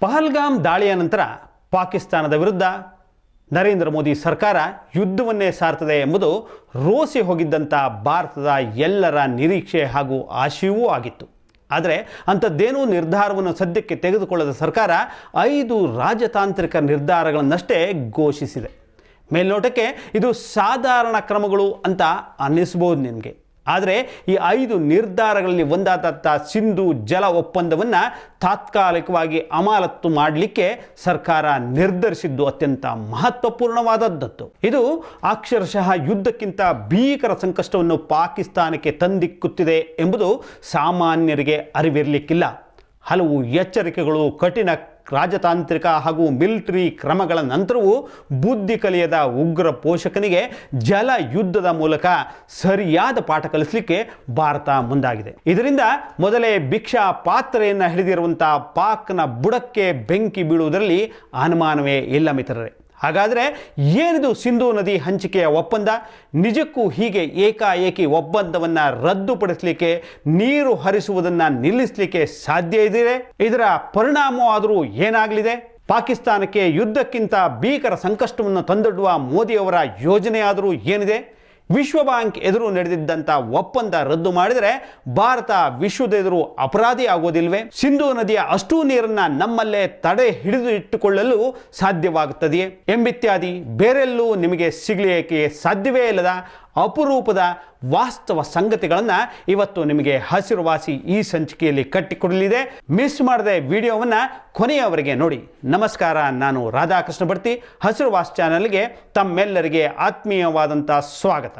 ಪಹಲ್ಗಾಮ್ ದಾಳಿಯ ನಂತರ ಪಾಕಿಸ್ತಾನದ ವಿರುದ್ಧ ನರೇಂದ್ರ ಮೋದಿ ಸರ್ಕಾರ ಯುದ್ಧವನ್ನೇ ಸಾರ್ತದೆ ಎಂಬುದು ರೋಸಿ ಹೋಗಿದ್ದಂಥ ಭಾರತದ ಎಲ್ಲರ ನಿರೀಕ್ಷೆ ಹಾಗೂ ಆಶಯವೂ ಆಗಿತ್ತು. ಆದರೆ ಅಂಥದ್ದೇನೂ ನಿರ್ಧಾರವನ್ನು ಸದ್ಯಕ್ಕೆ ತೆಗೆದುಕೊಳ್ಳದ ಸರ್ಕಾರ ಐದು ರಾಜತಾಂತ್ರಿಕ ನಿರ್ಧಾರಗಳನ್ನಷ್ಟೇ ಘೋಷಿಸಿದೆ. ಮೇಲ್ನೋಟಕ್ಕೆ ಇದು ಸಾಧಾರಣ ಕ್ರಮಗಳು ಅಂತ ಅನ್ನಿಸ್ಬೋದು ನಿಮಗೆ. ಆದರೆ ಈ ಐದು ನಿರ್ಧಾರಗಳಲ್ಲಿ ಒಂದಾದಂಥ ಸಿಂಧು ಜಲ ಒಪ್ಪಂದವನ್ನು ತಾತ್ಕಾಲಿಕವಾಗಿ ಅಮಾಲತ್ತು ಮಾಡಲಿಕ್ಕೆ ಸರ್ಕಾರ ನಿರ್ಧರಿಸಿದ್ದು ಅತ್ಯಂತ ಮಹತ್ವಪೂರ್ಣವಾದದ್ದು ಇದು ಅಕ್ಷರಶಃ ಯುದ್ಧಕ್ಕಿಂತ ಭೀಕರ ಸಂಕಷ್ಟವನ್ನು ಪಾಕಿಸ್ತಾನಕ್ಕೆ ತಂದಿಕ್ಕುತ್ತಿದೆ ಎಂಬುದು ಸಾಮಾನ್ಯರಿಗೆ ಅರಿವಿರಲಿಕ್ಕಿಲ್ಲ. ಹಲವು ಎಚ್ಚರಿಕೆಗಳು ಕಠಿಣ ರಾಜತಾಂತ್ರಿಕ ಹಾಗೂ ಮಿಲಿಟರಿ ಕ್ರಮಗಳ ನಂತರವೂ ಬುದ್ಧಿ ಕಲಿಯದ ಉಗ್ರ ಪೋಷಕನಿಗೆ ಜಲ ಯುದ್ಧದ ಮೂಲಕ ಸರಿಯಾದ ಪಾಠ ಕಲಿಸಲಿಕ್ಕೆ ಭಾರತ ಮುಂದಾಗಿದೆ. ಇದರಿಂದ ಮೊದಲೇ ಭಿಕ್ಷಾ ಪಾತ್ರೆಯನ್ನು ಹಿಡಿದಿರುವಂತಹ ಪಾಕ್ನ ಬುಡಕ್ಕೆ ಬೆಂಕಿ ಬೀಳುವುದರಲ್ಲಿ ಅನುಮಾನವೇ ಇಲ್ಲ ಮಿತ್ರರೇ. ಹಾಗಾದರೆ ಏನಿದು ಸಿಂಧೂ ನದಿ ಹಂಚಿಕೆಯ ಒಪ್ಪಂದ? ನಿಜಕ್ಕೂ ಹೀಗೆ ಏಕಾಏಕಿ ಒಪ್ಪಂದವನ್ನು ರದ್ದುಪಡಿಸಲಿಕ್ಕೆ, ನೀರು ಹರಿಸುವುದನ್ನು ನಿಲ್ಲಿಸಲಿಕ್ಕೆ ಸಾಧ್ಯ ಇದೆಯೇ ಇದರ ಪರಿಣಾಮವಾದರೂ ಏನಾಗಲಿದೆ? ಪಾಕಿಸ್ತಾನಕ್ಕೆ ಯುದ್ಧಕ್ಕಿಂತ ಭೀಕರ ಸಂಕಷ್ಟವನ್ನು ತಂದೊಡ್ಡುವ ಮೋದಿಯವರ ಯೋಜನೆಯಾದರೂ ಏನಿದೆ? ವಿಶ್ವ ಬ್ಯಾಂಕ್ ಎದುರು ನಡೆದಿದ್ದಂಥ ಒಪ್ಪಂದ ರದ್ದು ಮಾಡಿದರೆ ಭಾರತ ವಿಶ್ವದ ಎದುರು ಅಪರಾಧಿ ಆಗೋದಿಲ್ವೇ? ಸಿಂಧೂ ನದಿಯ ಅಷ್ಟೂ ನೀರನ್ನ ನಮ್ಮಲ್ಲೇ ತಡೆ ಹಿಡಿದು ಇಟ್ಟುಕೊಳ್ಳಲು ಸಾಧ್ಯವಾಗುತ್ತದೆಯೇ ಎಂಬಿತ್ಯಾದಿ, ಬೇರೆಲ್ಲೂ ನಿಮಗೆ ಸಿಗಲಿಕ್ಕೆ ಸಾಧ್ಯವೇ ಇಲ್ಲದ ಅಪರೂಪದ ವಾಸ್ತವ ಸಂಗತಿಗಳನ್ನು ಇವತ್ತು ನಿಮಗೆ ಹಸಿರುವಾಸಿ ಈ ಸಂಚಿಕೆಯಲ್ಲಿ ಕಟ್ಟಿಕೊಡಲಿದೆ. ಮಿಸ್ ಮಾಡದೆ ವಿಡಿಯೋವನ್ನು ಕೊನೆಯವರೆಗೆ ನೋಡಿ. ನಮಸ್ಕಾರ, ನಾನು ರಾಧಾಕೃಷ್ಣ ಭಟ್ಟಿ ಹಸಿರುವಾಸ್ ಚಾನಲ್ಗೆ ತಮ್ಮೆಲ್ಲರಿಗೆ ಆತ್ಮೀಯವಾದಂಥ ಸ್ವಾಗತ.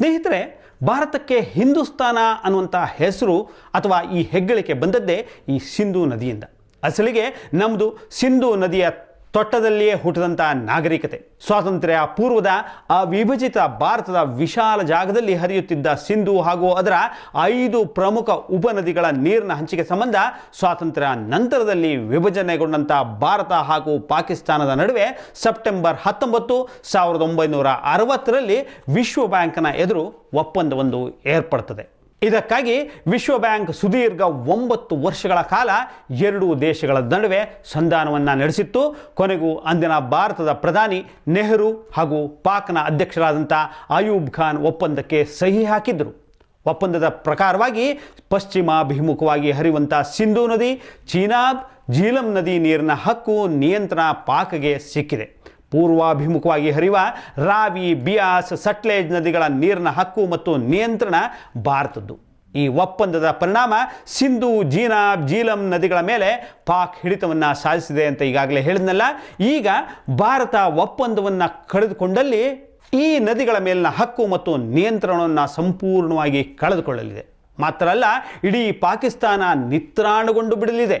ಸ್ನೇಹಿತರೆ, ಭಾರತಕ್ಕೆ ಹಿಂದೂಸ್ತಾನ ಅನ್ನುವಂಥ ಹೆಸರು ಅಥವಾ ಈ ಹೆಗ್ಗಳಿಕೆ ಬಂದದ್ದೇ ಈ ಸಿಂಧೂ ನದಿಯಿಂದ. ಅಸಲಿಗೆ ನಮ್ಮದು ಸಿಂಧೂ ನದಿಯ ತೊಟ್ಟದಲ್ಲಿಯೇ ಹುಟ್ಟಿದಂಥ ನಾಗರಿಕತೆ. ಸ್ವಾತಂತ್ರ್ಯ ಪೂರ್ವದ ಅವಿಭಜಿತ ಭಾರತದ ವಿಶಾಲ ಜಾಗದಲ್ಲಿ ಹರಿಯುತ್ತಿದ್ದ ಸಿಂಧು ಹಾಗೂ ಅದರ ಐದು ಪ್ರಮುಖ ಉಪನದಿಗಳ ನೀರಿನ ಹಂಚಿಕೆ ಸಂಬಂಧ ಸ್ವಾತಂತ್ರ್ಯ ನಂತರದಲ್ಲಿ ವಿಭಜನೆಗೊಂಡಂಥ ಭಾರತ ಹಾಗೂ ಪಾಕಿಸ್ತಾನದ ನಡುವೆ ಸೆಪ್ಟೆಂಬರ್ ಹತ್ತೊಂಬತ್ತು ಸಾವಿರದ ಒಂಬೈನೂರ ಅರವತ್ತರಲ್ಲಿ ವಿಶ್ವ ಬ್ಯಾಂಕ್ನ ಎದುರು ಒಪ್ಪಂದವೊಂದು ಏರ್ಪಡ್ತದೆ. ಇದಕ್ಕಾಗಿ ವಿಶ್ವ ಬ್ಯಾಂಕ್ ಸುದೀರ್ಘ ಒಂಬತ್ತು ವರ್ಷಗಳ ಕಾಲ ಎರಡೂ ದೇಶಗಳ ನಡುವೆ ಸಂಧಾನವನ್ನು ನಡೆಸಿತ್ತು. ಕೊನೆಗೂ ಅಂದಿನ ಭಾರತದ ಪ್ರಧಾನಿ ನೆಹರು ಹಾಗೂ ಪಾಕ್ನ ಅಧ್ಯಕ್ಷರಾದಂಥ ಅಯೂಬ್ ಖಾನ್ ಒಪ್ಪಂದಕ್ಕೆ ಸಹಿ ಹಾಕಿದ್ದರು ಒಪ್ಪಂದದ ಪ್ರಕಾರವಾಗಿ ಪಶ್ಚಿಮಾಭಿಮುಖವಾಗಿ ಹರಿಯುವಂಥ ಸಿಂಧೂ ನದಿ, ಚೀನಾಬ್ ಜೀಲಂ ನದಿ ನೀರಿನ ಹಕ್ಕು ನಿಯಂತ್ರಣ ಪಾಕ್ಗೆ ಸಿಕ್ಕಿದೆ. ಪೂರ್ವಾಭಿಮುಖವಾಗಿ ಹರಿಯುವ ರಾವಿ, ಬಿಯಾಸ್, ಸಟ್ಲೇಜ್ ನದಿಗಳ ನೀರಿನ ಹಕ್ಕು ಮತ್ತು ನಿಯಂತ್ರಣ ಭಾರತದ್ದು. ಈ ಒಪ್ಪಂದದ ಪರಿಣಾಮ ಸಿಂಧು ಜೀನಾಬ್ ಜೀಲಂ ನದಿಗಳ ಮೇಲೆ ಪಾಕ್ ಹಿಡಿತವನ್ನು ಸಾಧಿಸಿದೆ ಅಂತ ಈಗಾಗಲೇ ಹೇಳಿದ್ನಲ್ಲ. ಈಗ ಭಾರತ ಒಪ್ಪಂದವನ್ನು ಕಳೆದುಕೊಂಡಲ್ಲಿ ಈ ನದಿಗಳ ಮೇಲಿನ ಹಕ್ಕು ಮತ್ತು ನಿಯಂತ್ರಣವನ್ನು ಸಂಪೂರ್ಣವಾಗಿ ಕಳೆದುಕೊಳ್ಳಲಿದೆ. ಮಾತ್ರ ಅಲ್ಲ, ಇಡೀ ಪಾಕಿಸ್ತಾನ ನಿತ್ರಾಣಗೊಂಡು ಬಿಡಲಿದೆ.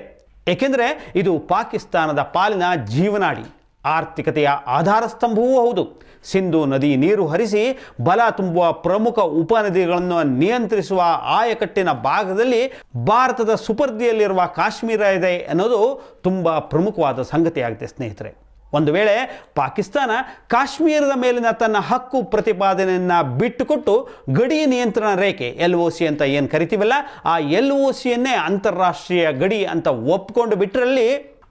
ಏಕೆಂದರೆ ಇದು ಪಾಕಿಸ್ತಾನದ ಪಾಲಿನ ಜೀವನಾಡಿ. ಆರ್ಥಿಕತೆಯ ಆಧಾರ ಸ್ತಂಭವೂ ಹೌದು. ಸಿಂಧು ನದಿ ನೀರು ಹರಿಸಿ ಬಲ ತುಂಬುವ ಪ್ರಮುಖ ಉಪನದಿಗಳನ್ನು ನಿಯಂತ್ರಿಸುವ ಆಯಕಟ್ಟಿನ ಭಾಗದಲ್ಲಿ ಭಾರತದ ಸುಪರ್ದಿಯಲ್ಲಿರುವ ಕಾಶ್ಮೀರ ಇದೆ ಅನ್ನೋದು ತುಂಬ ಪ್ರಮುಖವಾದ ಸಂಗತಿಯಾಗಿದೆ, ಸ್ನೇಹಿತರೆ. ಒಂದು ವೇಳೆ ಪಾಕಿಸ್ತಾನ ಕಾಶ್ಮೀರದ ಮೇಲಿನ ತನ್ನ ಹಕ್ಕು ಪ್ರತಿಪಾದನೆಯನ್ನು ಬಿಟ್ಟುಕೊಟ್ಟು ಗಡಿ ನಿಯಂತ್ರಣ ರೇಖೆ, ಎಲ್ ಒ ಸಿ ಅಂತ ಏನು ಕರಿತೀವಲ್ಲ, ಆ ಎಲ್ ಒ ಸಿಯನ್ನೇ ಅಂತಾರಾಷ್ಟ್ರೀಯ ಗಡಿ ಅಂತ ಒಪ್ಪಿಕೊಂಡು ಬಿಟ್ಟರಲ್ಲಿ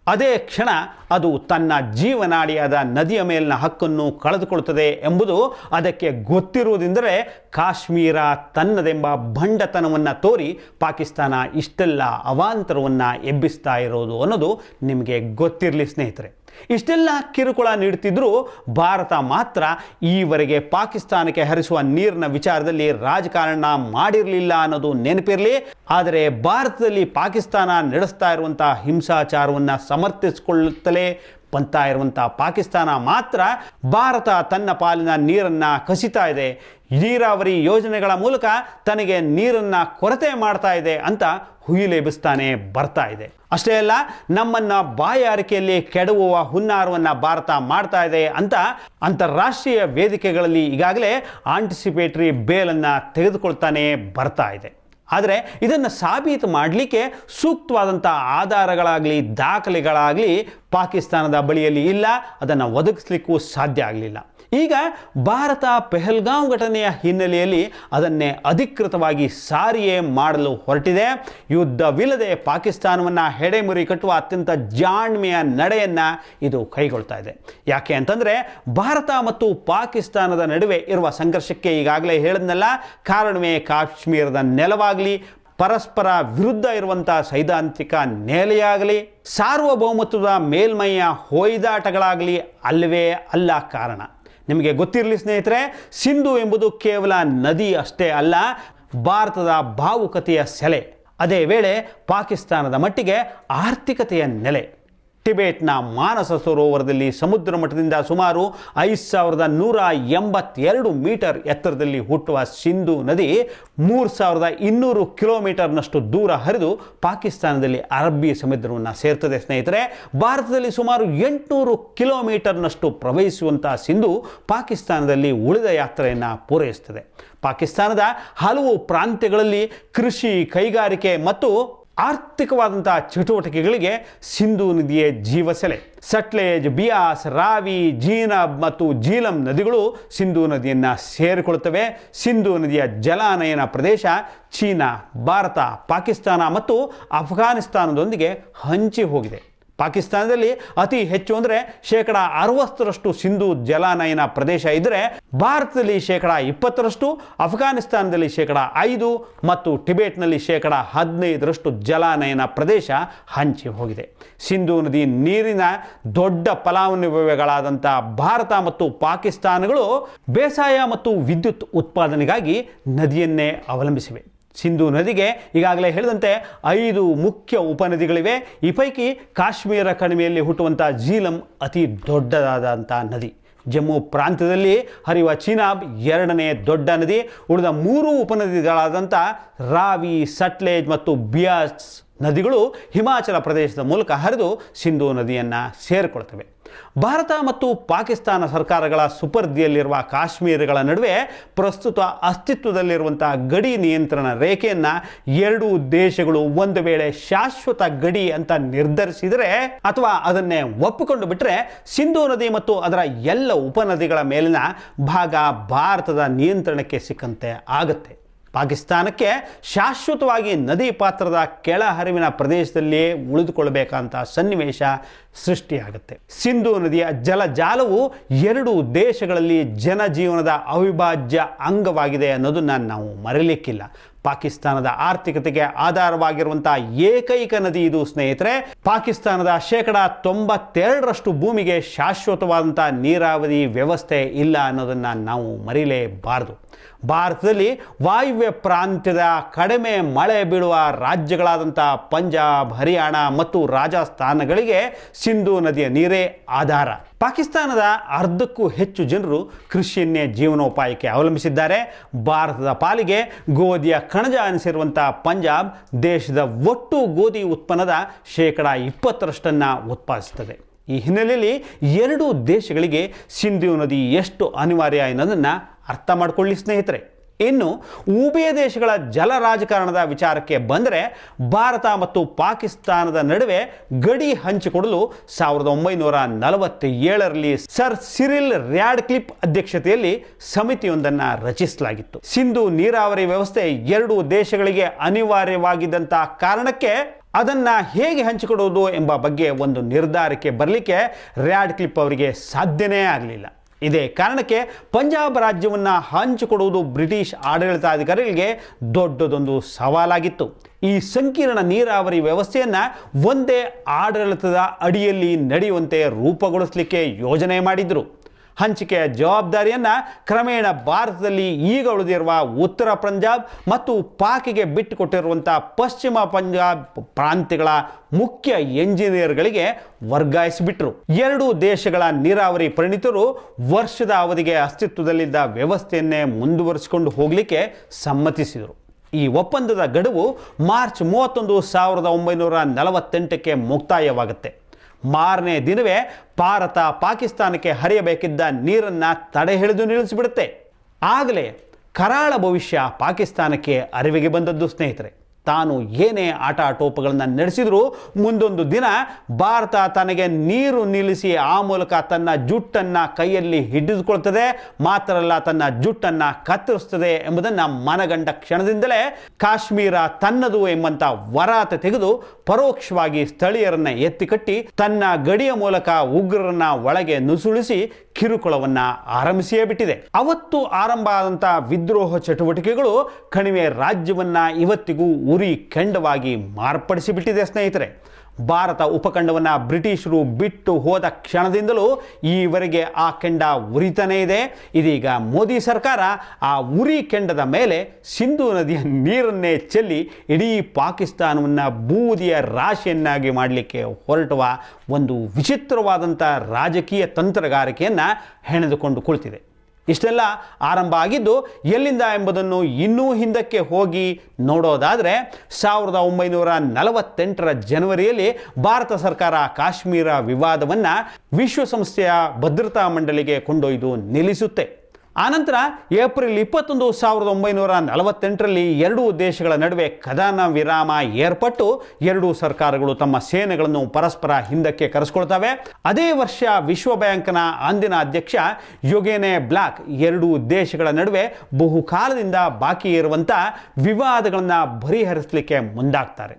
ಅದೇ ಕ್ಷಣ ಅದು ತನ್ನ ಜೀವನಾಡಿಯಾದ ನದಿಯ ಮೇಲಿನ ಹಕ್ಕನ್ನು ಕಳೆದುಕೊಳ್ಳುತ್ತದೆ ಎಂಬುದು ಅದಕ್ಕೆ ಗೊತ್ತಿರುವುದೆಂದರೆ ಕಾಶ್ಮೀರ ತನ್ನದೆಂಬ ಭಂಡತನವನ್ನು ತೋರಿ ಪಾಕಿಸ್ತಾನ ಇಷ್ಟೆಲ್ಲ ಅವಾಂತರವನ್ನು ಎಬ್ಬಿಸ್ತಾ ಇರೋದು ಅನ್ನೋದು ನಿಮಗೆ ಗೊತ್ತಿರಲಿ ಸ್ನೇಹಿತರೆ. ಇಷ್ಟೆಲ್ಲ ಕಿರುಕುಳ ನೀಡುತ್ತಿದ್ದರೂ ಭಾರತ ಮಾತ್ರ ಈವರೆಗೆ ಪಾಕಿಸ್ತಾನಕ್ಕೆ ಹರಿಸುವ ನೀರಿನ ವಿಚಾರದಲ್ಲಿ ರಾಜಕಾರಣ ಮಾಡಿರಲಿಲ್ಲ ಅನ್ನೋದು ನೆನಪಿರಲಿ. ಆದರೆ ಭಾರತದಲ್ಲಿ ಪಾಕಿಸ್ತಾನ ನಡೆಸ್ತಾ ಇರುವಂಥ ಹಿಂಸಾಚಾರವನ್ನು ಸಮರ್ಥಿಸಿಕೊಳ್ಳುತ್ತಲೇ ಬಂತಾ ಇರುವಂಥ ಪಾಕಿಸ್ತಾನ ಮಾತ್ರ ಭಾರತ ತನ್ನ ಪಾಲಿನ ನೀರನ್ನು ಕಸಿತಾ ಇದೆ. ನೀರಾವರಿ ಯೋಜನೆಗಳ ಮೂಲಕ ತನಗೆ ನೀರನ್ನು ಕೊರತೆ ಮಾಡ್ತಾ ಇದೆ ಅಂತ ಹುಯಿಲೆಬಿಸ್ತಾನೆ ಬರ್ತಾ ಇದೆ. ಅಷ್ಟೇ ಅಲ್ಲ, ನಮ್ಮನ್ನು ಬಾಯಾರಿಕೆಯಲ್ಲಿ ಕೆಡವುವ ಹುನ್ನಾರವನ್ನು ಭಾರತ ಮಾಡ್ತಾ ಇದೆ ಅಂತ ಅಂತಾರಾಷ್ಟ್ರೀಯ ವೇದಿಕೆಗಳಲ್ಲಿ ಈಗಾಗಲೇ ಆಂಟಿಸಿಪೇಟರಿ ಬೇಲನ್ನು ತೆಗೆದುಕೊಳ್ತಾನೆ ಬರ್ತಾ ಇದೆ. ಆದರೆ ಇದನ್ನು ಸಾಬೀತು ಮಾಡಲಿಕ್ಕೆ ಸೂಕ್ತವಾದಂಥ ಆಧಾರಗಳಾಗಲಿ, ದಾಖಲೆಗಳಾಗಲಿ ಪಾಕಿಸ್ತಾನದ ಬಳಿಯಲ್ಲಿ ಇಲ್ಲ, ಅದನ್ನು ಒದಗಿಸ್ಲಿಕ್ಕೂ ಸಾಧ್ಯ ಆಗಲಿಲ್ಲ. ಈಗ ಭಾರತ ಪೆಹಲ್ಗಾಂವ್ ಘಟನೆಯ ಹಿನ್ನೆಲೆಯಲ್ಲಿ ಅದನ್ನೇ ಅಧಿಕೃತವಾಗಿ ಸಾರಿಯೇ ಮಾಡಲು ಹೊರಟಿದೆ. ಯುದ್ಧವಿಲ್ಲದೆ ಪಾಕಿಸ್ತಾನವನ್ನು ಹೆಡೆಮುರಿ ಕಟ್ಟುವ ಅತ್ಯಂತ ಜಾಣ್ಮೆಯ ನಡೆಯನ್ನು ಇದು ಕೈಗೊಳ್ತಾ ಇದೆ. ಯಾಕೆ ಅಂತಂದರೆ ಭಾರತ ಮತ್ತು ಪಾಕಿಸ್ತಾನದ ನಡುವೆ ಇರುವ ಸಂಘರ್ಷಕ್ಕೆ ಈಗಾಗಲೇ ಹೇಳಿದ್ನಲ್ಲ, ಕಾರಣವೇ ಕಾಶ್ಮೀರದ ನೆಲವಾಗಲಿ, ಪರಸ್ಪರ ವಿರುದ್ಧ ಇರುವಂಥ ಸೈದ್ಧಾಂತಿಕ ನೆಲೆಯಾಗಲಿ, ಸಾರ್ವಭೌಮತ್ವದ ಮೇಲ್ಮೈಯ ಹೊಯ್ದಾಟಗಳಾಗಲಿ ಅಲ್ಲವೇ ಅಲ್ಲ ಕಾರಣ. ನಿಮಗೆ ಗೊತ್ತಿರಲಿ ಸ್ನೇಹಿತರೆ, ಸಿಂಧು ಎಂಬುದು ಕೇವಲ ನದಿ ಅಷ್ಟೇ ಅಲ್ಲ, ಭಾರತದ ಭಾವುಕತೆಯ ಸೆಲೆ. ಅದೇ ವೇಳೆ ಪಾಕಿಸ್ತಾನದ ಮಟ್ಟಿಗೆ ಆರ್ಥಿಕತೆಯ ನೆಲೆ. ಟಿಬೇಟ್ನ ಮಾನಸ ಸರೋವರದಲ್ಲಿ ಸಮುದ್ರ ಮಟ್ಟದಿಂದ ಸುಮಾರು ಐದು ಸಾವಿರದ ನೂರ ಎಂಬತ್ತೆರಡು ಮೀಟರ್ ಎತ್ತರದಲ್ಲಿ ಹುಟ್ಟುವ ಸಿಂಧು ನದಿ ಮೂರು ಸಾವಿರದ ಇನ್ನೂರು ಕಿಲೋಮೀಟರ್ನಷ್ಟು ದೂರ ಹರಿದು ಪಾಕಿಸ್ತಾನದಲ್ಲಿ ಅರಬ್ಬಿ ಸಮುದ್ರವನ್ನು ಸೇರ್ತದೆ. ಸ್ನೇಹಿತರೆ, ಭಾರತದಲ್ಲಿ ಸುಮಾರು ಎಂಟುನೂರು ಕಿಲೋಮೀಟರ್ನಷ್ಟು ಪ್ರವಹಿಸುವಂತಹ ಸಿಂಧು ಪಾಕಿಸ್ತಾನದಲ್ಲಿ ಉಳಿದ ಯಾತ್ರೆಯನ್ನು ಪೂರೈಸುತ್ತದೆ ಪಾಕಿಸ್ತಾನದ ಹಲವು ಪ್ರಾಂತ್ಯಗಳಲ್ಲಿ ಕೃಷಿ ಕೈಗಾರಿಕೆ ಮತ್ತು ಆರ್ಥಿಕವಾದಂಥ ಚಟುವಟಿಕೆಗಳಿಗೆ ಸಿಂಧು ನದಿಯೇ ಜೀವಸೆಲೆ. ಸಟ್ಲೇಜ್, ಬಿಯಾಸ್, ರಾವಿ ಜೀನಬ್ ಮತ್ತು ಜೀಲಂ ನದಿಗಳು ಸಿಂಧು ನದಿಯನ್ನು ಸೇರಿಕೊಳ್ಳುತ್ತವೆ. ಸಿಂಧು ನದಿಯ ಜಲಾನಯನ ಪ್ರದೇಶ ಚೀನಾ, ಭಾರತ, ಪಾಕಿಸ್ತಾನ ಮತ್ತು ಅಫ್ಘಾನಿಸ್ತಾನದೊಂದಿಗೆ ಹಂಚಿ ಹೋಗಿದೆ ಪಾಕಿಸ್ತಾನದಲ್ಲಿ ಅತಿ ಹೆಚ್ಚು ಅಂದರೆ ಶೇಕಡ ಅರವತ್ತರಷ್ಟು ಸಿಂಧು ಜಲಾನಯನ ಪ್ರದೇಶ ಇದ್ದರೆ ಭಾರತದಲ್ಲಿ ಶೇಕಡ ಇಪ್ಪತ್ತರಷ್ಟು, ಅಫ್ಘಾನಿಸ್ತಾನದಲ್ಲಿ ಶೇಕಡ ಐದು ಮತ್ತು ಟಿಬೆಟ್ನಲ್ಲಿ ಶೇಕಡ ಹದಿನೈದರಷ್ಟು ಜಲಾನಯನ ಪ್ರದೇಶ ಹಂಚಿ ಹೋಗಿದೆ. ಸಿಂಧು ನದಿ ನೀರಿನ ದೊಡ್ಡ ಫಲಾನುಭವಿಗಳಾದಂಥ ಭಾರತ ಮತ್ತು ಪಾಕಿಸ್ತಾನಗಳು ಬೇಸಾಯ ಮತ್ತು ವಿದ್ಯುತ್ ಉತ್ಪಾದನೆಗಾಗಿ ನದಿಯನ್ನೇ ಅವಲಂಬಿಸಿವೆ. ಸಿಂಧು ನದಿಗೆ ಈಗಾಗಲೇ ಹೇಳಿದಂತೆ ಐದು ಮುಖ್ಯ ಉಪನದಿಗಳಿವೆ. ಈ ಪೈಕಿ ಕಾಶ್ಮೀರ ಕಣಿವೆಯಲ್ಲಿ ಹುಟ್ಟುವಂಥ ಜೀಲಂ ಅತಿ ದೊಡ್ಡದಾದಂಥ ನದಿ. ಜಮ್ಮು ಪ್ರಾಂತ್ಯದಲ್ಲಿ ಹರಿಯುವ ಚೀನಾಬ್ ಎರಡನೇ ದೊಡ್ಡ ನದಿ. ಉಳಿದ ಮೂರು ಉಪನದಿಗಳಾದಂಥ ರಾವಿ, ಸಟ್ಲೇಜ್ ಮತ್ತು ಬಿಯಾಸ್ ನದಿಗಳು ಹಿಮಾಚಲ ಪ್ರದೇಶದ ಮೂಲಕ ಹರಿದು ಸಿಂಧೂ ನದಿಯನ್ನು ಸೇರಿಕೊಳ್ತವೆ. ಭಾರತ ಮತ್ತು ಪಾಕಿಸ್ತಾನ ಸರ್ಕಾರಗಳ ಸುಪರ್ದಿಯಲ್ಲಿರುವ ಕಾಶ್ಮೀರಗಳ ನಡುವೆ ಪ್ರಸ್ತುತ ಅಸ್ತಿತ್ವದಲ್ಲಿರುವಂಥ ಗಡಿ ನಿಯಂತ್ರಣ ರೇಖೆಯನ್ನು ಎರಡೂ ದೇಶಗಳು ಒಂದು ವೇಳೆ ಶಾಶ್ವತ ಗಡಿ ಅಂತ ನಿರ್ಧರಿಸಿದರೆ ಅಥವಾ ಅದನ್ನೇ ಒಪ್ಪಿಕೊಂಡು ಬಿಟ್ಟರೆ ಸಿಂಧೂ ನದಿ ಮತ್ತು ಅದರ ಎಲ್ಲ ಉಪನದಿಗಳ ಮೇಲಿನ ಭಾಗ ಭಾರತದ ನಿಯಂತ್ರಣಕ್ಕೆ ಸಿಕ್ಕಂತೆ ಆಗುತ್ತೆ. ಪಾಕಿಸ್ತಾನಕ್ಕೆ ಶಾಶ್ವತವಾಗಿ ನದಿ ಪಾತ್ರದ ಕೆಳ ಹರಿವಿನ ಪ್ರದೇಶದಲ್ಲಿಯೇ ಉಳಿದುಕೊಳ್ಳಬೇಕಂತ ಸನ್ನಿವೇಶ ಸೃಷ್ಟಿಯಾಗುತ್ತೆ. ಸಿಂಧೂ ನದಿಯ ಜಲಜಾಲವು ಎರಡು ದೇಶಗಳಲ್ಲಿ ಜನಜೀವನದ ಅವಿಭಾಜ್ಯ ಅಂಗವಾಗಿದೆ ಅನ್ನೋದನ್ನ ನಾವು ಮರೆಯಲಿಕ್ಕಿಲ್ಲ ಪಾಕಿಸ್ತಾನದ ಆರ್ಥಿಕತೆಗೆ ಆಧಾರವಾಗಿರುವಂಥ ಏಕೈಕ ನದಿ ಇದು ಸ್ನೇಹಿತರೆ. ಪಾಕಿಸ್ತಾನದ ಶೇಕಡ ತೊಂಬತ್ತೆರಡರಷ್ಟು ಭೂಮಿಗೆ ಶಾಶ್ವತವಾದಂಥ ನೀರಾವರಿ ವ್ಯವಸ್ಥೆ ಇಲ್ಲ ಅನ್ನೋದನ್ನು ನಾವು ಮರೀಲೇಬಾರದು. ಭಾರತದಲ್ಲಿ ವಾಯುವ್ಯ ಪ್ರಾಂತ್ಯದ ಕಡಿಮೆ ಮಳೆ ಬೀಳುವ ರಾಜ್ಯಗಳಾದಂಥ ಪಂಜಾಬ್, ಹರಿಯಾಣ ಮತ್ತು ರಾಜಸ್ಥಾನಗಳಿಗೆ ಸಿಂಧೂ ನದಿಯ ನೀರೇ ಆಧಾರ. ಪಾಕಿಸ್ತಾನದ ಅರ್ಧಕ್ಕೂ ಹೆಚ್ಚು ಜನರು ಕೃಷಿಯನ್ನೇ ಜೀವನೋಪಾಯಕ್ಕೆ ಅವಲಂಬಿಸಿದ್ದಾರೆ. ಭಾರತದ ಪಾಲಿಗೆ ಗೋಧಿಯ ಕಣಜ ಅನಿಸಿರುವಂಥ ಪಂಜಾಬ್ ದೇಶದ ಒಟ್ಟು ಗೋಧಿ ಉತ್ಪನ್ನದ ಶೇಕಡ ಇಪ್ಪತ್ತರಷ್ಟನ್ನು ಉತ್ಪಾದಿಸುತ್ತದೆ. ಈ ಹಿನ್ನೆಲೆಯಲ್ಲಿ ಎರಡೂ ದೇಶಗಳಿಗೆ ಸಿಂಧೂ ನದಿ ಎಷ್ಟು ಅನಿವಾರ್ಯ ಎನ್ನುವುದನ್ನು ಅರ್ಥ ಮಾಡಿಕೊಳ್ಳಿ ಸ್ನೇಹಿತರೆ. ಇನ್ನು ಉಭಯ ದೇಶಗಳ ಜಲ ರಾಜಕಾರಣದ ವಿಚಾರಕ್ಕೆ ಬಂದರೆ ಭಾರತ ಮತ್ತು ಪಾಕಿಸ್ತಾನದ ನಡುವೆ ಗಡಿ ಹಂಚಿಕೊಡಲು ಸಾವಿರದ ಒಂಬೈನೂರ ನಲವತ್ತೇಳರಲ್ಲಿ ಸರ್ ಸಿರಿಲ್ ರ್ಯಾಡ್ ಕ್ಲಿಪ್ ಅಧ್ಯಕ್ಷತೆಯಲ್ಲಿ ಸಮಿತಿಯೊಂದನ್ನು ರಚಿಸಲಾಗಿತ್ತು. ಸಿಂಧು ನೀರಾವರಿ ವ್ಯವಸ್ಥೆ ಎರಡು ದೇಶಗಳಿಗೆ ಅನಿವಾರ್ಯವಾಗಿದ್ದಂಥ ಕಾರಣಕ್ಕೆ ಅದನ್ನು ಹೇಗೆ ಹಂಚಿಕೊಡುವುದು ಎಂಬ ಬಗ್ಗೆ ಒಂದು ನಿರ್ಧಾರಕ್ಕೆ ಬರಲಿಕ್ಕೆ ರ್ಯಾಡ್ ಕ್ಲಿಪ್ ಅವರಿಗೆ ಸಾಧ್ಯನೇ ಆಗಲಿಲ್ಲ. ಇದೇ. ಕಾರಣಕ್ಕೆ ಪಂಜಾಬ್ ರಾಜ್ಯವನ್ನು ಹಂಚಿಕೊಡುವುದು ಬ್ರಿಟಿಷ್ ಆಡಳಿತಾಧಿಕಾರಿಗಳಿಗೆ ದೊಡ್ಡದೊಂದು ಸವಾಲಾಗಿತ್ತು. ಈ ಸಂಕೀರ್ಣ ನೀರಾವರಿ ವ್ಯವಸ್ಥೆಯನ್ನು ಒಂದೇ ಆಡಳಿತದ ಅಡಿಯಲ್ಲಿ ನಡೆಯುವಂತೆ ರೂಪುಗೊಳಿಸಲಿಕ್ಕೆ ಯೋಜನೆ ಮಾಡಿದರು. ಹಂಚಿಕೆಯ ಜವಾಬ್ದಾರಿಯನ್ನು ಕ್ರಮೇಣ ಭಾರತದಲ್ಲಿ ಈಗ ಉಳಿದಿರುವ ಉತ್ತರ ಪಂಜಾಬ್ ಮತ್ತು ಪಾಕಿಗೆ ಬಿಟ್ಟುಕೊಟ್ಟಿರುವಂಥ ಪಶ್ಚಿಮ ಪಂಜಾಬ್ ಪ್ರಾಂತ್ಯಗಳ ಮುಖ್ಯ ಎಂಜಿನಿಯರ್ಗಳಿಗೆ ವರ್ಗಾಯಿಸಿಬಿಟ್ರು. ಎರಡೂ ದೇಶಗಳ ನೀರಾವರಿ ಪರಿಣಿತರು ವರ್ಷದ ಅವಧಿಗೆ ಅಸ್ತಿತ್ವದಲ್ಲಿದ್ದ ವ್ಯವಸ್ಥೆಯನ್ನೇ ಮುಂದುವರಿಸಿಕೊಂಡು ಹೋಗಲಿಕ್ಕೆ ಸಮ್ಮತಿಸಿದರು. ಈ ಒಪ್ಪಂದದ ಗಡುವು ಮಾರ್ಚ್ ಮೂವತ್ತೊಂದು ಸಾವಿರದ ಒಂಬೈನೂರ ನಲವತ್ತೆಂಟಕ್ಕೆ ಮುಕ್ತಾಯವಾಗುತ್ತೆ. ಮಾರನೇ ದಿನವೇ ಭಾರತ ಪಾಕಿಸ್ತಾನಕ್ಕೆ ಹರಿಯಬೇಕಿದ್ದ ನೀರನ್ನು ತಡೆ ಹಿಡಿದು ನಿಲ್ಲಿಸಿಬಿಡುತ್ತೆ. ಆಗಲೇ ಕರಾಳ ಭವಿಷ್ಯ ಪಾಕಿಸ್ತಾನಕ್ಕೆ ಅರಿವಿಗೆ ಬಂದದ್ದು ಸ್ನೇಹಿತರೆ. ತಾನು ಏನೇ ಆಟ ಆಟೋಪಗಳನ್ನು ನಡೆಸಿದರೂ ಮುಂದೊಂದು ದಿನ ಭಾರತ ತನಗೆ ನೀರು ನಿಲ್ಲಿಸಿ ಆ ಮೂಲಕ ತನ್ನ ಜುಟ್ಟನ್ನು ಕೈಯಲ್ಲಿ ಹಿಡಿದುಕೊಳ್ತದೆ, ಮಾತ್ರ ಅಲ್ಲ ತನ್ನ ಜುಟ್ಟನ್ನು ಕತ್ತರಿಸ್ತದೆ ಎಂಬುದನ್ನು ಮನಗಂಡ ಕ್ಷಣದಿಂದಲೇ ಕಾಶ್ಮೀರ ತನ್ನದು ಎಂಬಂತ ವರಾತ ತೆಗೆದು ಪರೋಕ್ಷವಾಗಿ ಸ್ಥಳೀಯರನ್ನ ಎತ್ತಿಕಟ್ಟಿ ತನ್ನ ಗಡಿಯ ಮೂಲಕ ಉಗ್ರರನ್ನ ಒಳಗೆ ನುಸುಳಿಸಿ ಕಿರುಕುಳವನ್ನ ಆರಂಭಿಸಿಯೇ ಬಿಟ್ಟಿದೆ. ಅವತ್ತು ಆರಂಭ ಆದಂತಹ ವಿದ್ರೋಹ ಚಟುವಟಿಕೆಗಳು ಕಣಿವೆ ರಾಜ್ಯವನ್ನ ಇವತ್ತಿಗೂ ಉರಿ ಕೆಂಡವಾಗಿ ಮಾರ್ಪಡಿಸಿಬಿಟ್ಟಿದೆ ಸ್ನೇಹಿತರೆ. ಭಾರತ ಉಪಖಂಡವನ್ನು ಬ್ರಿಟಿಷರು ಬಿಟ್ಟು ಹೋದ ಕ್ಷಣದಿಂದಲೂ ಈವರೆಗೆ ಆ ಕೆಂಡ ಉರಿತಾನೇ ಇದೆ. ಇದೀಗ ಮೋದಿ ಸರ್ಕಾರ ಆ ಉರಿ ಕೆಂಡದ ಮೇಲೆ ಸಿಂಧು ನದಿಯ ನೀರನ್ನೇ ಚೆಲ್ಲಿ ಇಡೀ ಪಾಕಿಸ್ತಾನವನ್ನು ಬೂದಿಯ ರಾಶಿಯನ್ನಾಗಿ ಮಾಡಲಿಕ್ಕೆ ಹೊರಟುವ ಒಂದು ವಿಚಿತ್ರವಾದಂಥ ರಾಜಕೀಯ ತಂತ್ರಗಾರಿಕೆಯನ್ನು ಹೆಣೆದುಕೊಂಡು ಕುಳಿತಿದೆ. ಇಷ್ಟೆಲ್ಲ ಆರಂಭ ಆಗಿದ್ದು ಎಲ್ಲಿಂದ ಎಂಬುದನ್ನು ಇನ್ನೂ ಹಿಂದಕ್ಕೆ ಹೋಗಿ ನೋಡೋದಾದರೆ ಸಾವಿರದ ಒಂಬೈನೂರ ನಲವತ್ತೆಂಟರ ಜನವರಿಯಲ್ಲಿ ಭಾರತ ಸರ್ಕಾರ ಕಾಶ್ಮೀರ ವಿವಾದವನ್ನು ವಿಶ್ವಸಂಸ್ಥೆಯ ಭದ್ರತಾ ಮಂಡಳಿಗೆ ಕೊಂಡೊಯ್ದು ನಿಲ್ಲಿಸುತ್ತೆ. ಆನಂತರ ಏಪ್ರಿಲ್ ಇಪ್ಪತ್ತೊಂದು ಸಾವಿರದ ಒಂಬೈನೂರ ನಲವತ್ತೆಂಟರಲ್ಲಿ ಎರಡೂ ದೇಶಗಳ ನಡುವೆ ಕದನ ವಿರಾಮ ಏರ್ಪಟ್ಟು ಎರಡೂ ಸರ್ಕಾರಗಳು ತಮ್ಮ ಸೇನೆಗಳನ್ನು ಪರಸ್ಪರ ಹಿಂದಕ್ಕೆ ಕರೆಸ್ಕೊಳ್ತವೆ. ಅದೇ ವರ್ಷ ವಿಶ್ವ ಬ್ಯಾಂಕ್ನ ಅಂದಿನ ಅಧ್ಯಕ್ಷ ಯುಗೇನೆ ಬ್ಲಾಕ್ ಎರಡೂ ದೇಶಗಳ ನಡುವೆ ಬಹುಕಾಲದಿಂದ ಬಾಕಿ ಇರುವಂಥ ವಿವಾದಗಳನ್ನು ಪರಿಹರಿಸಲಿಕ್ಕೆ ಮುಂದಾಗ್ತಾರೆ.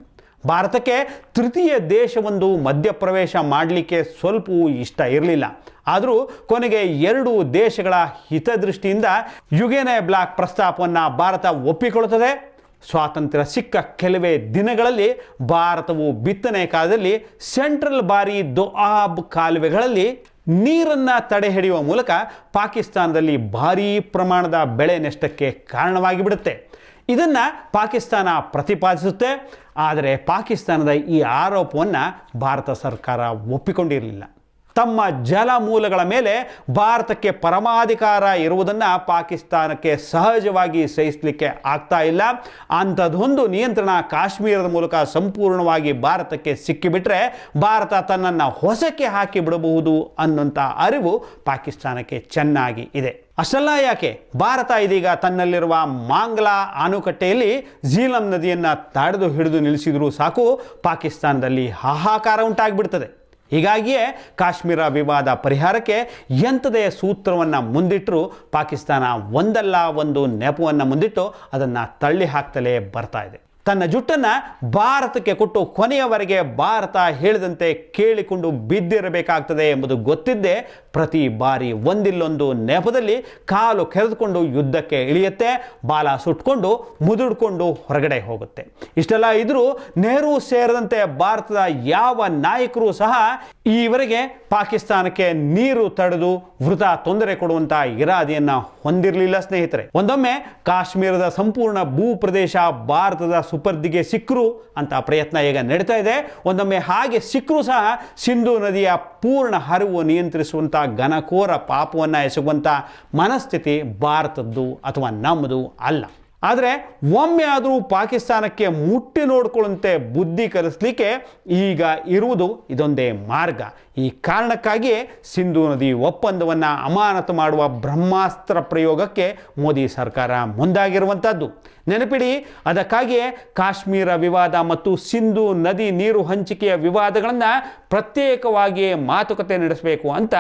ಭಾರತಕ್ಕೆ ತೃತೀಯ ದೇಶವೊಂದು ಮಧ್ಯಪ್ರವೇಶ ಮಾಡಲಿಕ್ಕೆ ಸ್ವಲ್ಪವೂ ಇಷ್ಟ ಇರಲಿಲ್ಲ. ಆದರೂ ಕೊನೆಗೆ ಎರಡು ದೇಶಗಳ ಹಿತದೃಷ್ಟಿಯಿಂದ ಯುಗೇನೆ ಬ್ಲಾಕ್ ಪ್ರಸ್ತಾಪವನ್ನು ಭಾರತ ಒಪ್ಪಿಕೊಳ್ಳುತ್ತದೆ. ಸ್ವಾತಂತ್ರ್ಯ ಸಿಕ್ಕ ಕೆಲವೇ ದಿನಗಳಲ್ಲಿ ಭಾರತವು ಬಿತ್ತನೆ ಕಾಲದಲ್ಲಿ ಸೆಂಟ್ರಲ್ ಬಾರಿ ದೊಆಬ್ ಕಾಲುವೆಗಳಲ್ಲಿ ನೀರನ್ನು ತಡೆ ಹಿಡಿಯುವ ಮೂಲಕ ಪಾಕಿಸ್ತಾನದಲ್ಲಿ ಭಾರೀ ಪ್ರಮಾಣದ ಬೆಳೆ ನಷ್ಟಕ್ಕೆ ಕಾರಣವಾಗಿ ಬಿಡುತ್ತೆ ಇದನ್ನು ಪಾಕಿಸ್ತಾನ ಪ್ರತಿಪಾದಿಸುತ್ತೆ. ಆದರೆ ಪಾಕಿಸ್ತಾನದ ಈ ಆರೋಪವನ್ನು ಭಾರತ ಸರ್ಕಾರ ಒಪ್ಪಿಕೊಂಡಿರಲಿಲ್ಲ. ತಮ್ಮ ಜಲಮೂಲಗಳ ಮೇಲೆ ಭಾರತಕ್ಕೆ ಪರಮಾಧಿಕಾರ ಇರುವುದನ್ನು ಪಾಕಿಸ್ತಾನಕ್ಕೆ ಸಹಜವಾಗಿ ಸಹಿಸಲಿಕ್ಕೆ ಆಗ್ತಾ ಇಲ್ಲ. ಅಂಥದ್ದೊಂದು ನಿಯಂತ್ರಣ ಕಾಶ್ಮೀರದ ಮೂಲಕ ಸಂಪೂರ್ಣವಾಗಿ ಭಾರತಕ್ಕೆ ಸಿಕ್ಕಿಬಿಟ್ರೆ ಭಾರತ ತನ್ನನ್ನು ಹೊಸಕ್ಕೆ ಹಾಕಿ ಬಿಡಬಹುದು ಅನ್ನೋಂಥ ಅರಿವು ಪಾಕಿಸ್ತಾನಕ್ಕೆ ಚೆನ್ನಾಗಿ ಇದೆ. ಅಷ್ಟಲ್ಲ ಯಾಕೆ? ಭಾರತ ಇದೀಗ ತನ್ನಲ್ಲಿರುವ ಮಾಂಗ್ಲಾ ಆಣುಕಟ್ಟೆಯಲ್ಲಿ ಝೀಲಂ ನದಿಯನ್ನು ತಡೆದು ಹಿಡಿದು ನಿಲ್ಲಿಸಿದರೂ ಸಾಕು ಪಾಕಿಸ್ತಾನದಲ್ಲಿ ಹಾಹಾಕಾರ ಉಂಟಾಗಿಬಿಡ್ತದೆ. ಹೀಗಾಗಿಯೇ ಕಾಶ್ಮೀರ ವಿವಾದ ಪರಿಹಾರಕ್ಕೆ ಎಂಥದೇ ಸೂತ್ರವನ್ನು ಮುಂದಿಟ್ಟರೂ ಪಾಕಿಸ್ತಾನ ಒಂದಲ್ಲ ಒಂದು ನೆಪವನ್ನು ಮುಂದಿಟ್ಟು ಅದನ್ನು ತಳ್ಳಿ ಹಾಕ್ತಲೇ ಬರ್ತಾ ಇದೆ. ತನ್ನ ಜುಟ್ಟನ್ನು ಭಾರತಕ್ಕೆ ಕೊಟ್ಟು ಕೊನೆಯವರೆಗೆ ಭಾರತ ಹೇಳಿದಂತೆ ಕೇಳಿಕೊಂಡು ಬಿದ್ದಿರಬೇಕಾಗ್ತದೆ ಎಂಬುದು ಗೊತ್ತಿದ್ದೇ ಪ್ರತಿ ಬಾರಿ ಒಂದಿಲ್ಲೊಂದು ನೆಪದಲ್ಲಿ ಕಾಲು ಕೆರೆದುಕೊಂಡು ಯುದ್ಧಕ್ಕೆ ಇಳಿಯುತ್ತೆ, ಬಾಲ ಸುಟ್ಕೊಂಡು ಮುದುಡ್ಕೊಂಡು ಹೊರಗಡೆ ಹೋಗುತ್ತೆ. ಇಷ್ಟೆಲ್ಲ ಇದ್ರೂ ನೆಹರು ಸೇರಿದಂತೆ ಭಾರತದ ಯಾವ ನಾಯಕರು ಸಹ ಈವರೆಗೆ ಪಾಕಿಸ್ತಾನಕ್ಕೆ ನೀರು ತಡೆದು ವೃತ ತೊಂದರೆ ಕೊಡುವಂತ ಇರಾದಿಯನ್ನ ಹೊಂದಿರಲಿಲ್ಲ ಸ್ನೇಹಿತರೆ. ಒಂದೊಮ್ಮೆ ಕಾಶ್ಮೀರದ ಸಂಪೂರ್ಣ ಭೂಪ್ರದೇಶ ಭಾರತದ ಸುಪರ್ದಿಗೆ ಸಿಕ್ಕರು ಅಂತ ಪ್ರಯತ್ನ ಈಗ ನಡೀತಾ ಇದೆ. ಒಂದೊಮ್ಮೆ ಹಾಗೆ ಸಿಕ್ಕರೂ ಸಹ ಸಿಂಧು ನದಿಯ ಪೂರ್ಣ ಹರಿವು ನಿಯಂತ್ರಿಸುವಂಥ ಘನಕೋರ ಪಾಪವನ್ನು ಎಸಗುವಂಥ ಮನಸ್ಥಿತಿ ಭಾರತದ್ದು ಅಥವಾ ನಮ್ಮದು ಅಲ್ಲ. ಆದರೆ ಒಮ್ಮೆ ಆದರೂ ಪಾಕಿಸ್ತಾನಕ್ಕೆ ಮುಟ್ಟಿ ನೋಡಿಕೊಳ್ಳುವಂತೆ ಬುದ್ಧಿ ಕಲಿಸಲಿಕ್ಕೆ ಈಗ ಇರುವುದು ಇದೊಂದೇ ಮಾರ್ಗ. ಈ ಕಾರಣಕ್ಕಾಗಿಯೇ ಸಿಂಧು ನದಿ ಒಪ್ಪಂದವನ್ನು ಅಮಾನತು ಮಾಡುವ ಬ್ರಹ್ಮಾಸ್ತ್ರ ಪ್ರಯೋಗಕ್ಕೆ ಮೋದಿ ಸರ್ಕಾರ ಮುಂದಾಗಿರುವಂಥದ್ದು ನೆನಪಿಡಿ, ಅದಕ್ಕಾಗಿಯೇ ಕಾಶ್ಮೀರ ವಿವಾದ ಮತ್ತು ಸಿಂಧು ನದಿ ನೀರು ಹಂಚಿಕೆಯ ವಿವಾದಗಳನ್ನು ಪ್ರತ್ಯೇಕವಾಗಿಯೇ ಮಾತುಕತೆ ನಡೆಸಬೇಕು ಅಂತ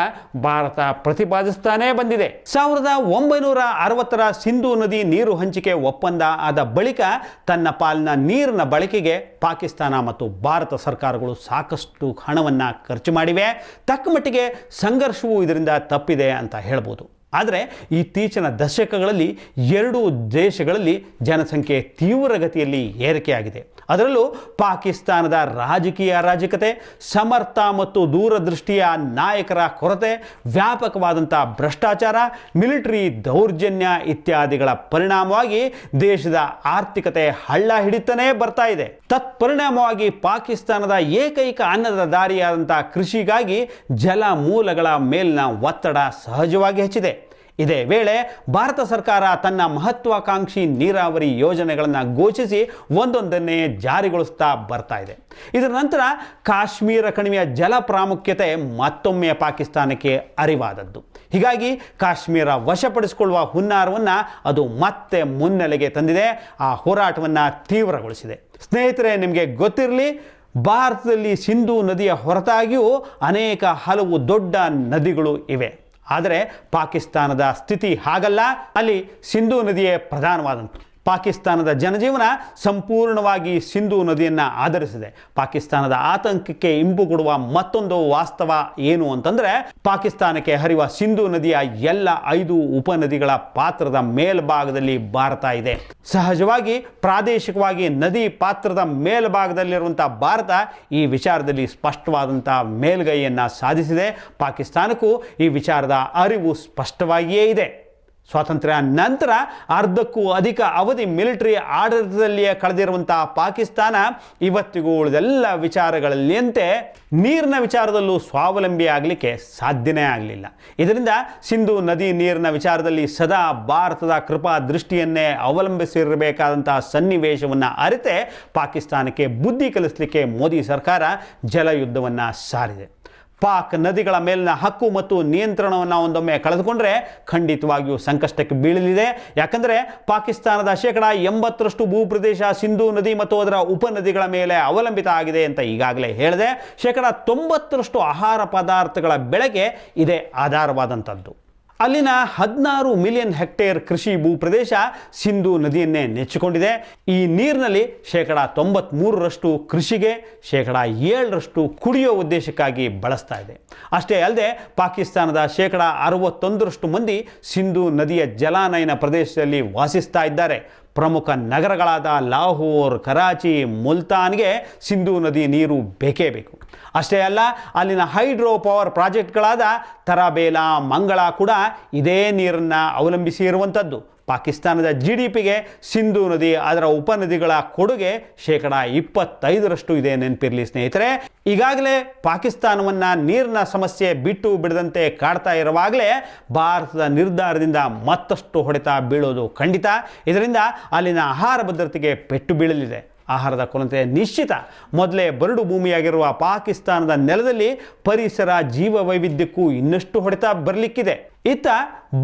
ಭಾರತ ಪ್ರತಿಪಾದಿಸ್ತಾನೇ ಬಂದಿದೆ. ಸಾವಿರದ ಒಂಬೈನೂರ ಅರವತ್ತರ ಸಿಂಧು ನದಿ ನೀರು ಹಂಚಿಕೆ ಒಪ್ಪಂದ ಆದ ಬಳಿಕ ತನ್ನ ಪಾಲಿನ ನೀರಿನ ಬಳಕೆಗೆ ಪಾಕಿಸ್ತಾನ ಮತ್ತು ಭಾರತ ಸರ್ಕಾರಗಳು ಸಾಕಷ್ಟು ಹಣವನ್ನು ಖರ್ಚು ಮಾಡಿವೆ. ತಕ್ಕಮಟ್ಟಿಗೆ ಸಂಘರ್ಷವೂ ಇದರಿಂದ ತಪ್ಪಿದೆ ಅಂತ ಹೇಳ್ಬೋದು. ಆದರೆ ಇತ್ತೀಚಿನ ದಶಕಗಳಲ್ಲಿ ಎರಡೂ ದೇಶಗಳಲ್ಲಿ ಜನಸಂಖ್ಯೆ ತೀವ್ರಗತಿಯಲ್ಲಿ ಏರಿಕೆಯಾಗಿದೆ. ಅದರಲ್ಲೂ ಪಾಕಿಸ್ತಾನದ ರಾಜಕೀಯ ಅರಾಜಕತೆ, ಸಮರ್ಥ ಮತ್ತು ದೂರದೃಷ್ಟಿಯ ನಾಯಕರ ಕೊರತೆ, ವ್ಯಾಪಕವಾದಂಥ ಭ್ರಷ್ಟಾಚಾರ, ಮಿಲಿಟರಿ ದೌರ್ಜನ್ಯ ಇತ್ಯಾದಿಗಳ ಪರಿಣಾಮವಾಗಿ ದೇಶದ ಆರ್ಥಿಕತೆ ಹಳ್ಳ ಹಿಡಿತಾನೇ ಬರ್ತಾ ಇದೆ. ತತ್ಪರಿಣಾಮವಾಗಿ ಪಾಕಿಸ್ತಾನದ ಏಕೈಕ ಅನ್ನದ ದಾರಿಯಾದಂಥ ಕೃಷಿಗಾಗಿ ಜಲ ಮೂಲಗಳ ಮೇಲಿನ ಒತ್ತಡ ಸಹಜವಾಗಿ ಹೆಚ್ಚಿದೆ. ಇದೇ. ವೇಳೆ ಭಾರತ ಸರ್ಕಾರ ತನ್ನ ಮಹತ್ವಾಕಾಂಕ್ಷಿ ನೀರಾವರಿ ಯೋಜನೆಗಳನ್ನು ಘೋಷಿಸಿ ಒಂದೊಂದನ್ನೇ ಜಾರಿಗೊಳಿಸ್ತಾ ಬರ್ತಾ ಇದೆ. ಇದರ ನಂತರ ಕಾಶ್ಮೀರ ಕಣಿವೆಯ ಜಲ ಪ್ರಾಮುಖ್ಯತೆ ಮತ್ತೊಮ್ಮೆ ಪಾಕಿಸ್ತಾನಕ್ಕೆ ಅರಿವಾದದ್ದು. ಹೀಗಾಗಿ ಕಾಶ್ಮೀರ ವಶಪಡಿಸಿಕೊಳ್ಳುವ ಹುನ್ನಾರವನ್ನು ಅದು ಮತ್ತೆ ಮುನ್ನೆಲೆಗೆ ತಂದಿದೆ. ಆ ಹೋರಾಟವನ್ನು ತೀವ್ರಗೊಳಿಸಿದೆ. ಸ್ನೇಹಿತರೆ, ನಿಮಗೆ ಗೊತ್ತಿರಲಿ, ಭಾರತದಲ್ಲಿ ಸಿಂಧೂ ನದಿಯ ಹೊರತಾಗಿಯೂ ಅನೇಕ ಹಲವು ದೊಡ್ಡ ನದಿಗಳು ಇವೆ. ಆದರೆ ಪಾಕಿಸ್ತಾನದ ಸ್ಥಿತಿ ಹಾಗಲ್ಲ. ಅಲ್ಲಿ ಸಿಂಧೂ ನದಿಯೇ ಪ್ರಧಾನವಾದಂಥ ಪಾಕಿಸ್ತಾನದ ಜನಜೀವನ ಸಂಪೂರ್ಣವಾಗಿ ಸಿಂಧೂ ನದಿಯನ್ನು ಆಧರಿಸಿದೆ. ಪಾಕಿಸ್ತಾನದ ಆತಂಕಕ್ಕೆ ಇಂಬು ಕೊಡುವ ಮತ್ತೊಂದು ವಾಸ್ತವ ಏನು ಅಂತಂದರೆ, ಪಾಕಿಸ್ತಾನಕ್ಕೆ ಹರಿಯುವ ಸಿಂಧೂ ನದಿಯ ಎಲ್ಲ ಐದು ಉಪನದಿಗಳ ಪಾತ್ರದ ಮೇಲ್ಭಾಗದಲ್ಲಿ ಭಾರತ ಇದೆ. ಸಹಜವಾಗಿ, ಪ್ರಾದೇಶಿಕವಾಗಿ ನದಿ ಪಾತ್ರದ ಮೇಲ್ಭಾಗದಲ್ಲಿರುವಂಥ ಭಾರತ ಈ ವಿಚಾರದಲ್ಲಿ ಸ್ಪಷ್ಟವಾದಂಥ ಮೇಲ್ಗೈಯನ್ನು ಸಾಧಿಸಿದೆ. ಪಾಕಿಸ್ತಾನಕ್ಕೂ ಈ ವಿಚಾರದ ಅರಿವು ಸ್ಪಷ್ಟವಾಗಿಯೇ ಇದೆ. ಸ್ವಾತಂತ್ರ್ಯ ನಂತರ ಅರ್ಧಕ್ಕೂ ಅಧಿಕ ಅವಧಿ ಮಿಲಿಟರಿ ಆಡಳಿತದಲ್ಲಿಯೇ ಕಳೆದಿರುವಂತಹ ಪಾಕಿಸ್ತಾನ ಇವತ್ತಿಗೂ ಉಳಿದೆಲ್ಲ ವಿಚಾರಗಳಲ್ಲಿಯಂತೆ ನೀರಿನ ವಿಚಾರದಲ್ಲೂ ಸ್ವಾವಲಂಬಿ ಆಗಲಿಕ್ಕೆ ಸಾಧ್ಯನೇ ಆಗಲಿಲ್ಲ. ಇದರಿಂದ ಸಿಂಧು ನದಿ ನೀರಿನ ವಿಚಾರದಲ್ಲಿ ಸದಾ ಭಾರತದ ಕೃಪಾ ದೃಷ್ಟಿಯನ್ನೇ ಅವಲಂಬಿಸಿರಬೇಕಾದಂತಹ ಸನ್ನಿವೇಶವನ್ನು ಅರಿತೆ ಪಾಕಿಸ್ತಾನಕ್ಕೆ ಬುದ್ಧಿ ಕಲಿಸಲಿಕ್ಕೆ ಮೋದಿ ಸರ್ಕಾರ ಜಲಯುದ್ಧವನ್ನು ಸಾರಿದೆ. ಪಾಕ್ ನದಿಗಳ ಮೇಲಿನ ಹಕ್ಕು ಮತ್ತು ನಿಯಂತ್ರಣವನ್ನು ಒಂದೊಮ್ಮೆ ಕಳೆದುಕೊಂಡ್ರೆ ಖಂಡಿತವಾಗಿಯೂ ಸಂಕಷ್ಟಕ್ಕೆ ಬೀಳಲಿದೆ. ಯಾಕಂದರೆ ಪಾಕಿಸ್ತಾನದ ಶೇಕಡ ಎಂಬತ್ತರಷ್ಟು ಭೂಪ್ರದೇಶ ಸಿಂಧೂ ನದಿ ಮತ್ತು ಅದರ ಉಪನದಿಗಳ ಮೇಲೆ ಅವಲಂಬಿತ ಆಗಿದೆ ಅಂತ ಈಗಾಗಲೇ ಹೇಳಿದೆ. ಶೇಕಡ ತೊಂಬತ್ತರಷ್ಟು ಆಹಾರ ಪದಾರ್ಥಗಳ ಬೆಳೆಗೆ ಇದೇ ಆಧಾರವಾದಂಥದ್ದು ಅಲ್ಲಿನ ಹದಿನಾರು ಮಿಲಿಯನ್ ಹೆಕ್ಟೇರ್ ಕೃಷಿ ಭೂ ಪ್ರದೇಶ ಸಿಂಧೂ ನದಿಯನ್ನೇ ನೆಚ್ಚಿಕೊಂಡಿದೆ. ಈ ನೀರಿನಲ್ಲಿ ಶೇಕಡ ತೊಂಬತ್ಮೂರರಷ್ಟು ಕೃಷಿಗೆ, ಶೇಕಡ ಏಳರಷ್ಟು ಕುಡಿಯೋ ಉದ್ದೇಶಕ್ಕಾಗಿ ಬಳಸ್ತಾ ಇದೆ. ಅಷ್ಟೇ ಅಲ್ಲದೆ ಪಾಕಿಸ್ತಾನದ ಶೇಕಡ ಅರವತ್ತೊಂದರಷ್ಟು ಮಂದಿ ಸಿಂಧೂ ನದಿಯ ಜಲಾನಯನ ಪ್ರದೇಶದಲ್ಲಿ ವಾಸಿಸ್ತಾ ಇದ್ದಾರೆ. ಪ್ರಮುಖ ನಗರಗಳಾದ ಲಾಹೋರ್, ಕರಾಚಿ, ಮುಲ್ತಾನ್ಗೆ ಸಿಂಧೂ ನದಿ ನೀರು ಬೇಕೇ ಬೇಕು. ಅಷ್ಟೇ ಅಲ್ಲ, ಅಲ್ಲಿನ ಹೈಡ್ರೋ ಪವರ್ ಪ್ರಾಜೆಕ್ಟ್ಗಳಾದ ತರಾಬೇಲಾ, ಮಂಗಳ ಕೂಡ ಇದೇ ನೀರನ್ನು ಅವಲಂಬಿಸಿ ಇರುವಂಥದ್ದು. ಪಾಕಿಸ್ತಾನದ ಜಿ ಡಿ ಪಿಗೆ ಸಿಂಧೂ ನದಿ, ಅದರ ಉಪನದಿಗಳ ಕೊಡುಗೆ ಶೇಕಡ ಇಪ್ಪತ್ತೈದರಷ್ಟು ಇದೆ ನೆನಪಿರಲಿ ಸ್ನೇಹಿತರೆ. ಈಗಾಗಲೇ ಪಾಕಿಸ್ತಾನವನ್ನು ನೀರಿನ ಸಮಸ್ಯೆ ಬಿಟ್ಟು ಬಿಡದಂತೆ ಕಾಡ್ತಾ ಇರುವಾಗಲೇ ಭಾರತದ ನಿರ್ಧಾರದಿಂದ ಮತ್ತಷ್ಟು ಹೊಡೆತ ಬೀಳೋದು ಖಂಡಿತ. ಇದರಿಂದ ಅಲ್ಲಿನ ಆಹಾರ ಭದ್ರತೆಗೆ ಪೆಟ್ಟು ಬೀಳಲಿದೆ. ಆಹಾರದ ಕೊರತೆ ನಿಶ್ಚಿತ. ಮೊದಲೇ ಬರಡು ಭೂಮಿಯಾಗಿರುವ ಪಾಕಿಸ್ತಾನದ ನೆಲದಲ್ಲಿ ಪರಿಸರ ಜೀವ ವೈವಿಧ್ಯಕ್ಕೂ ಇನ್ನಷ್ಟು ಹೊಡೆತ ಬರಲಿಕ್ಕಿದೆ. ಇತ್ತ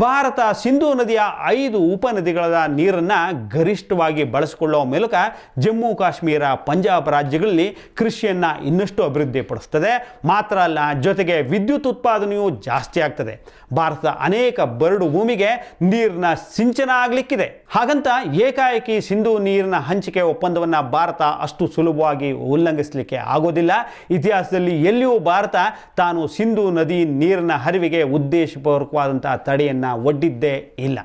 ಭಾರತ ಸಿಂಧೂ ನದಿಯ ಐದು ಉಪನದಿಗಳ ನೀರನ್ನು ಗರಿಷ್ಠವಾಗಿ ಬಳಸಿಕೊಳ್ಳುವ ಮೂಲಕ ಜಮ್ಮು ಕಾಶ್ಮೀರ, ಪಂಜಾಬ್ ರಾಜ್ಯಗಳಲ್ಲಿ ಕೃಷಿಯನ್ನು ಇನ್ನಷ್ಟು ಅಭಿವೃದ್ಧಿಪಡಿಸ್ತದೆ ಮಾತ್ರ ಅಲ್ಲ, ಜೊತೆಗೆ ವಿದ್ಯುತ್ ಉತ್ಪಾದನೆಯೂ ಜಾಸ್ತಿ ಆಗ್ತದೆ. ಭಾರತದ ಅನೇಕ ಬರಡು ಭೂಮಿಗೆ ನೀರಿನ ಸಿಂಚನ ಆಗಲಿಕ್ಕಿದೆ. ಹಾಗಂತ ಏಕಾಏಕಿ ಸಿಂಧೂ ನೀರಿನ ಹಂಚಿಕೆ ಒಪ್ಪಂದವನ್ನು ಭಾರತ ಅಷ್ಟು ಸುಲಭವಾಗಿ ಉಲ್ಲಂಘಿಸಲಿಕ್ಕೆ ಆಗೋದಿಲ್ಲ. ಇತಿಹಾಸದಲ್ಲಿ ಎಲ್ಲಿಯೂ ಭಾರತ ತಾನು ಸಿಂಧೂ ನದಿ ನೀರಿನ ಹರಿವಿಗೆ ಉದ್ದೇಶಪೂರ್ವಕವಾದಂತಹ ತಡೆಯನ್ನು ಒಡ್ಡಿದ್ದೇ ಇಲ್ಲ.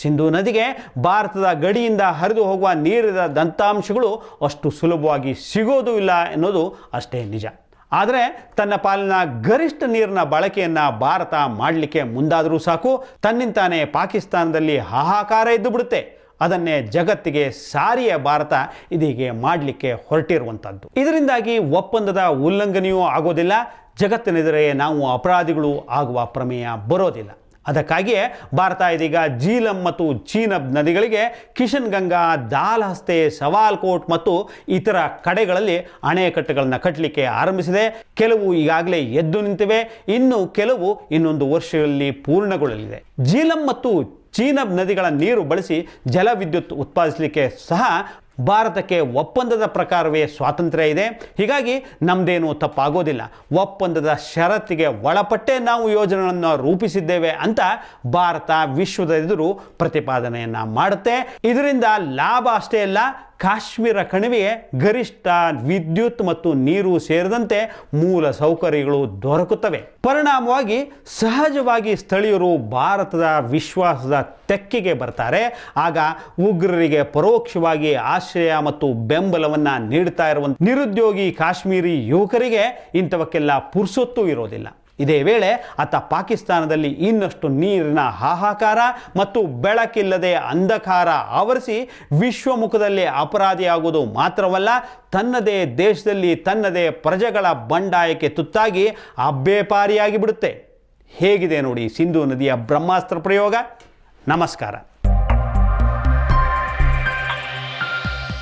ಸಿಂಧೂ ನದಿಗೆ ಭಾರತದ ಗಡಿಯಿಂದ ಹರಿದು ಹೋಗುವ ನೀರಿನ ದಂತಾಂಶಗಳು ಅಷ್ಟು ಸುಲಭವಾಗಿ ಸಿಗೋದು ಇಲ್ಲ ಎನ್ನುವುದು ಅಷ್ಟೇ ನಿಜ. ಆದರೆ ತನ್ನ ಪಾಲಿನ ಗರಿಷ್ಠ ನೀರಿನ ಬಳಕೆಯನ್ನು ಭಾರತ ಮಾಡಲಿಕ್ಕೆ ಮುಂದಾದರೂ ಸಾಕು ತನ್ನಿಂತಾನೇ ಪಾಕಿಸ್ತಾನದಲ್ಲಿ ಹಾಹಾಕಾರ ಎದ್ದು ಬಿಡುತ್ತೆ. ಅದನ್ನೇ ಜಗತ್ತಿಗೆ ಸಾರಿಯ ಭಾರತ ಇದೀಗೆ ಮಾಡಲಿಕ್ಕೆ ಹೊರಟಿರುವಂಥದ್ದು ಇದರಿಂದಾಗಿ ಒಪ್ಪಂದದ ಉಲ್ಲಂಘನೆಯೂ ಆಗೋದಿಲ್ಲ, ಜಗತ್ತಿನೆದುರೇ ನಾವು ಅಪರಾಧಿಗಳು ಆಗುವ ಪ್ರಮೇಯ ಬರೋದಿಲ್ಲ. ಅದಕ್ಕಾಗಿಯೇ ಭಾರತ ಇದೀಗ ಜೀಲಂ ಮತ್ತು ಚೀನಬ್ ನದಿಗಳಿಗೆ ಕಿಶನ್ ಗಂಗಾ ದಾಲ್ಹಸ್ತೆ ಸವಾಲ್ಕೋಟ್ ಮತ್ತು ಇತರ ಕಡೆಗಳಲ್ಲಿ ಅಣೆಕಟ್ಟುಗಳನ್ನು ಕಟ್ಟಲಿಕ್ಕೆ ಆರಂಭಿಸಿದೆ. ಕೆಲವು ಈಗಾಗಲೇ ಎದ್ದು ನಿಂತಿವೆ. ಇನ್ನು ಕೆಲವು ಇನ್ನೊಂದು ವರ್ಷದಲ್ಲಿ ಪೂರ್ಣಗೊಳ್ಳಲಿದೆ. ಜೀಲಂ ಮತ್ತು ಚೀನಬ್ ನದಿಗಳ ನೀರು ಬಳಸಿ ಜಲವಿದ್ಯುತ್ ಉತ್ಪಾದಿಸಲಿಕ್ಕೆ ಸಹ ಭಾರತಕ್ಕೆ ಒಪ್ಪಂದದ ಪ್ರಕಾರವೇ ಸ್ವಾತಂತ್ರ್ಯ ಇದೆ. ಹೀಗಾಗಿ ನಮ್ಮದೇನು ತಪ್ಪಾಗೋದಿಲ್ಲ. ಒಪ್ಪಂದದ ಷರತ್ತಿಗೆ ಒಳಪಟ್ಟೆ ನಾವು ಯೋಜನೆಗಳನ್ನು ರೂಪಿಸಿದ್ದೇವೆ ಅಂತ ಭಾರತ ವಿಶ್ವದ ಎದುರು ಪ್ರತಿಪಾದನೆಯನ್ನು ಮಾಡುತ್ತೆ. ಇದರಿಂದ ಲಾಭ ಅಷ್ಟೇ ಅಲ್ಲ ಕಾಶ್ಮೀರ ಕಣಿವೆಗೆ ಗರಿಷ್ಠ ವಿದ್ಯುತ್ ಮತ್ತು ನೀರು ಸೇರಿದಂತೆ ಮೂಲ ಸೌಕರ್ಯಗಳು ದೊರಕುತ್ತವೆ. ಪರಿಣಾಮವಾಗಿ ಸಹಜವಾಗಿ ಸ್ಥಳೀಯರು ಭಾರತದ ವಿಶ್ವಾಸದ ತೆಕ್ಕೆಗೆ ಬರ್ತಾರೆ. ಆಗ ಉಗ್ರರಿಗೆ ಪರೋಕ್ಷವಾಗಿ ಆಶ್ರಯ ಮತ್ತು ಬೆಂಬಲವನ್ನು ನೀಡುತ್ತಾ ಇರುವಂಥ ನಿರುದ್ಯೋಗಿ ಕಾಶ್ಮೀರಿ ಯುವಕರಿಗೆ ಇಂಥವಕ್ಕೆಲ್ಲ ಪುರ್ಸೊತ್ತು ಇರೋದಿಲ್ಲ. ಇದೇ ವೇಳೆ ಆತ ಪಾಕಿಸ್ತಾನದಲ್ಲಿ ಇನ್ನಷ್ಟು ನೀರಿನ ಹಾಹಾಕಾರ ಮತ್ತು ಬೆಳಕಿಲ್ಲದೆ ಅಂಧಕಾರ ಆವರಿಸಿ ವಿಶ್ವಮುಖದಲ್ಲಿ ಅಪರಾಧಿಯಾಗುವುದು ಮಾತ್ರವಲ್ಲ, ತನ್ನದೇ ದೇಶದಲ್ಲಿ ತನ್ನದೇ ಪ್ರಜೆಗಳ ಬಂಡಾಯಕ್ಕೆ ತುತ್ತಾಗಿ ಅಬ್ಬೇಪಾರಿಯಾಗಿ ಬಿಡುತ್ತೆ ಹೇಗಿದೆ ನೋಡಿ ಸಿಂಧೂ ನದಿಯ ಬ್ರಹ್ಮಾಸ್ತ್ರ ಪ್ರಯೋಗ? ನಮಸ್ಕಾರ.